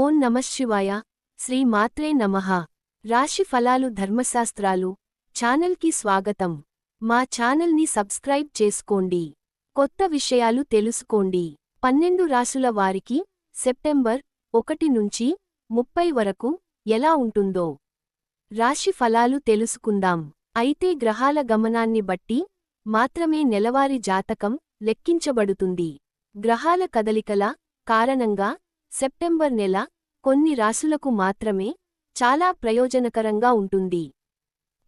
ఓం నమశివాయ శ్రీ మాత్రే నమః. రాశి ఫలాలు ధర్మశాస్త్రాలు. ఛానల్కి స్వాగతం. మా ఛానల్ని సబ్స్క్రైబ్ చేసుకోండి. కొత్త విషయాలు తెలుసుకోండి. పన్నెండు రాశుల వారికి సెప్టెంబర్ ఒకటి నుంచి ముప్పై వరకు ఎలా ఉంటుందో రాశి ఫలాలు తెలుసుకుందాం. అయితే గ్రహాల గమనాన్ని బట్టి మాత్రమే నెలవారీ జాతకం లెక్కించబడుతుంది. గ్రహాల కదలికల కారణంగా సెప్టెంబర్ నెల కొన్ని రాసులకు మాత్రమే చాలా ప్రయోజనకరంగా ఉంటుంది.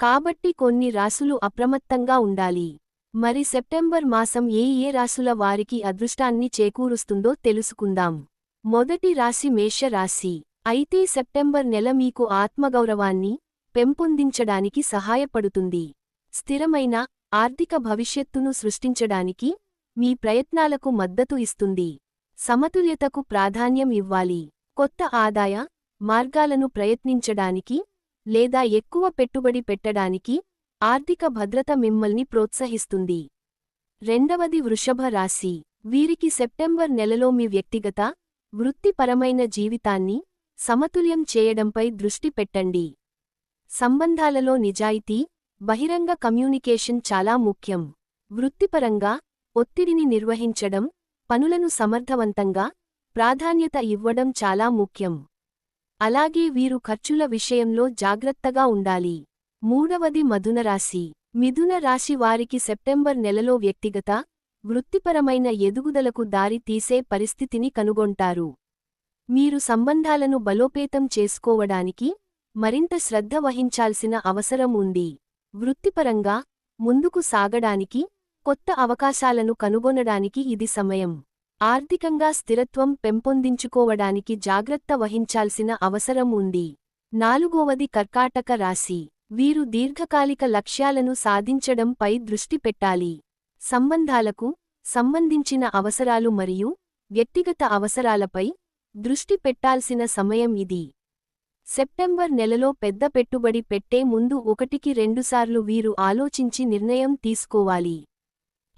కాబట్టి కొన్ని రాసులు అప్రమత్తంగా ఉండాలి. మరి సెప్టెంబర్ మాసం ఏ ఏ రాసుల వారికి అదృష్టాన్ని చేకూరుస్తుందో తెలుసుకుందాం. మొదటి రాశి మేషరాశి అయితే సెప్టెంబర్ నెల మీకు ఆత్మగౌరవాన్ని పెంపొందించడానికి సహాయపడుతుంది. స్థిరమైన ఆర్థిక భవిష్యత్తును సృష్టించడానికి మీ ప్రయత్నాలకు మద్దతు ఇస్తుంది. సమతుల్యతకు ప్రాధాన్యం ఇవ్వాలి. కొత్త ఆదాయ మార్గాలను ప్రయత్నించడానికి లేదా ఎక్కువ పెట్టుబడి పెట్టడానికి ఆర్థిక భద్రత మిమ్మల్ని ప్రోత్సహిస్తుంది. రెండవది వృషభ రాశి. వీరికి సెప్టెంబర్ నెలలో మీ వ్యక్తిగత వృత్తిపరమైన జీవితాన్ని సమతుల్యం చేయడంపై దృష్టి పెట్టండి. సంబంధాలలో నిజాయితీ బహిరంగ కమ్యూనికేషన్ చాలా ముఖ్యం. వృత్తిపరంగా ఒత్తిడిని నిర్వహించడం పనులను సమర్థవంతంగా ప్రాధాన్యత ఇవ్వడం చాలా ముఖ్యం. అలాగే వీరు ఖర్చుల విషయంలో జాగ్రత్తగా ఉండాలి. మూడవది మధునరాశి మిథున రాశి వారికి సెప్టెంబర్ నెలలో వ్యక్తిగత వృత్తిపరమైన ఎదుగుదలకు దారి తీసే పరిస్థితిని కనుగొంటారు. మీరు సంబంధాలను బలోపేతం చేసుకోవడానికి మరింత శ్రద్ధ వహించాల్సిన అవసరం ఉంది. వృత్తిపరంగా ముందుకు సాగడానికి కొత్త అవకాశాలను కనుగొనడానికి ఇది సమయం. ఆర్థికంగా స్థిరత్వం పెంపొందించుకోవడానికి జాగ్రత్త వహించాల్సిన అవసరం ఉంది. నాలుగోవది కర్కాటక రాశి. వీరు దీర్ఘకాలిక లక్ష్యాలను సాధించడంపై దృష్టి పెట్టాలి. సంబంధాలకు సంబంధించిన అవసరాలు మరియు వ్యక్తిగత అవసరాలపై దృష్టి పెట్టాల్సిన సమయం ఇది. సెప్టెంబర్ నెలలో పెద్ద పెట్టుబడి పెట్టే ముందు ఒకటికి రెండుసార్లు వీరు ఆలోచించి నిర్ణయం తీసుకోవాలి.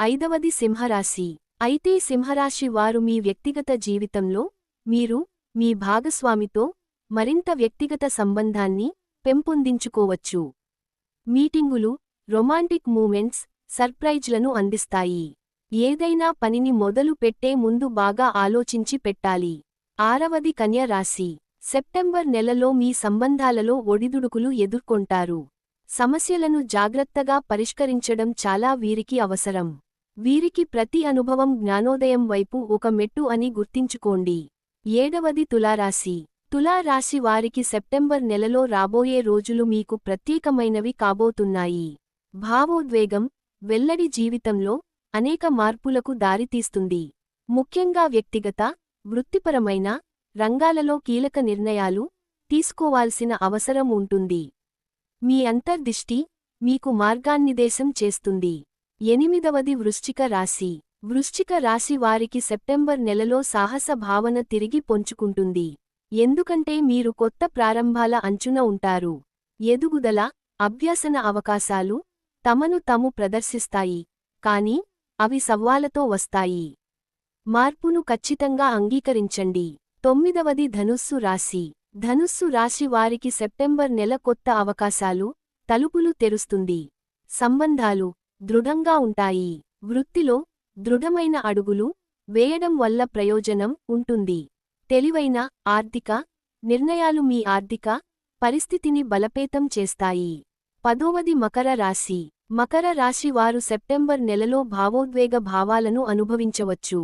ఐదవది సింహరాశి. అయితే సింహరాశి వారు మీ వ్యక్తిగత జీవితంలో మీరు మీ భాగస్వామితో మరింత వ్యక్తిగత సంబంధాన్ని పెంపొందించుకోవచ్చు. మీటింగులు రొమాంటిక్ మూమెంట్స్ సర్ప్రైజ్లను అందిస్తాయి. ఏదైనా పనిని మొదలు పెట్టే ముందు బాగా ఆలోచించి పెట్టాలి. ఆరవది కన్య రాశి. సెప్టెంబర్ నెలలో మీ సంబంధాలలో ఒడిదుడుకులు ఎదుర్కొంటారు. సమస్యలను జాగ్రత్తగా పరిష్కరించడం చాలా వీరికి అవసరం. వీరికి ప్రతి అనుభవం జ్ఞానోదయం వైపు ఒక మెట్టు అని గుర్తించుకోండి. ఏడవది తులారాశి. తులారాశి వారికి సెప్టెంబర్ నెలలో రాబోయే రోజులు మీకు ప్రత్యేకమైనవి కాబోతున్నాయి. భావోద్వేగం వెల్లడి జీవితంలో అనేక మార్పులకు దారితీస్తుంది. ముఖ్యంగా వ్యక్తిగత వృత్తిపరమైన రంగాలలో కీలక నిర్ణయాలు తీసుకోవాల్సిన అవసరం ఉంటుంది. మీ అంతర్దిష్టి మీకు మార్గాన్నిదేశం చేస్తుంది. ఎనిమిదవది వృశ్చిక రాశి. వృశ్చిక రాశి వారికి సెప్టెంబర్ నెలలో సాహస భావన తిరిగి పొంచుకుంటుంది. ఎందుకంటే మీరు కొత్త ప్రారంభాల అంచున ఉంటారు. ఎదుగుదల అభ్యాసన అవకాశాలు తమను తాము ప్రదర్శిస్తాయి. కాని అవి సవ్వాలతో వస్తాయి. మార్పును ఖచ్చితంగా అంగీకరించండి. తొమ్మిదవది ధనుస్సు రాశి. ధనుస్సు రాశి వారికి సెప్టెంబర్ నెల కొత్త అవకాశాలు తలుపులు తెరుస్తుంది. సంబంధాలు దృఢంగా ఉంటాయి. వృత్తిలో దృఢమైన అడుగులు వేయడం వల్ల ప్రయోజనం ఉంటుంది. తెలివైన ఆర్థిక నిర్ణయాలు మీ ఆర్థిక పరిస్థితిని బలపేతం చేస్తాయి. పదోవది మకర రాశి. మకర రాశి వారు సెప్టెంబర్ నెలలో భావోద్వేగ భావాలను అనుభవించవచ్చు.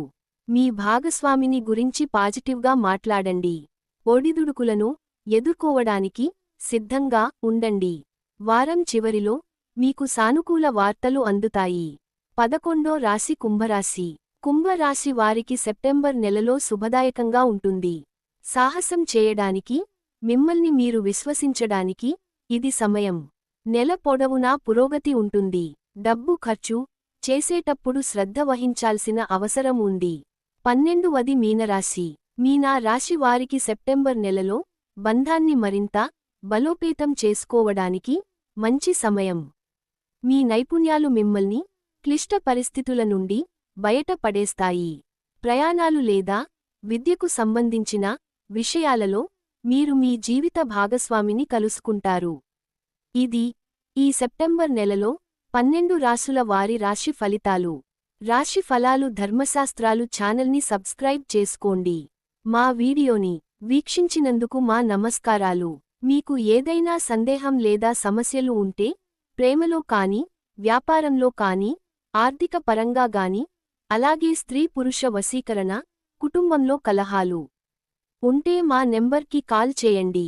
మీ భాగస్వామిని గురించి పాజిటివ్గా మాట్లాడండి. ఒడిదుడుకులను ఎదుర్కోవడానికి సిద్ధంగా ఉండండి. వారం చివరిలో మీకు సానుకూల వార్తలు అందుతాయి. పదకొండో రాశి కుంభరాశి. కుంభరాశి వారికి సెప్టెంబర్ నెలలో శుభదాయకంగా ఉంటుంది. సాహసం చేయడానికి మిమ్మల్ని మీరు విశ్వసించడానికి ఇది సమయం. నెల పొడవునా పురోగతి ఉంటుంది. డబ్బు ఖర్చు చేసేటప్పుడు శ్రద్ధ వహించాల్సిన అవసరం ఉంది. పన్నెండువది మీనరాశి. మీనా రాశి వారికి సెప్టెంబర్ నెలలో బంధాన్ని మరింత బలోపేతం చేసుకోవడానికి మంచి సమయం. మీ నైపుణ్యాలు మిమ్మల్ని క్లిష్ట పరిస్థితుల నుండి బయట పడేస్తాయి. ప్రయాణాలు లేదా విద్యకు సంబంధించిన విషయాలలో మీరు మీ జీవిత భాగస్వామిని కలుసుకుంటారు. ఇది ఈ సెప్టెంబర్ నెలలో పన్నెండు రాసుల వారి రాశి ఫలితాలు. రాశి ఫలాలు ధర్మశాస్త్రాలు ఛానల్ని సబ్స్క్రైబ్ చేసుకోండి. మా వీడియోని వీక్షించినందుకు మా నమస్కారాలు. మీకు ఏదైనా సందేహం లేదా సమస్యలు ఉంటే ప్రేమలో కానీ వ్యాపారంలో కానీ ఆర్థిక పరంగా గాని అలాగే స్త్రీ పురుష వశీకరణ కుటుంబంలో కలహాలు. ఉంటే మా నెంబర్కి కాల్ చేయండి.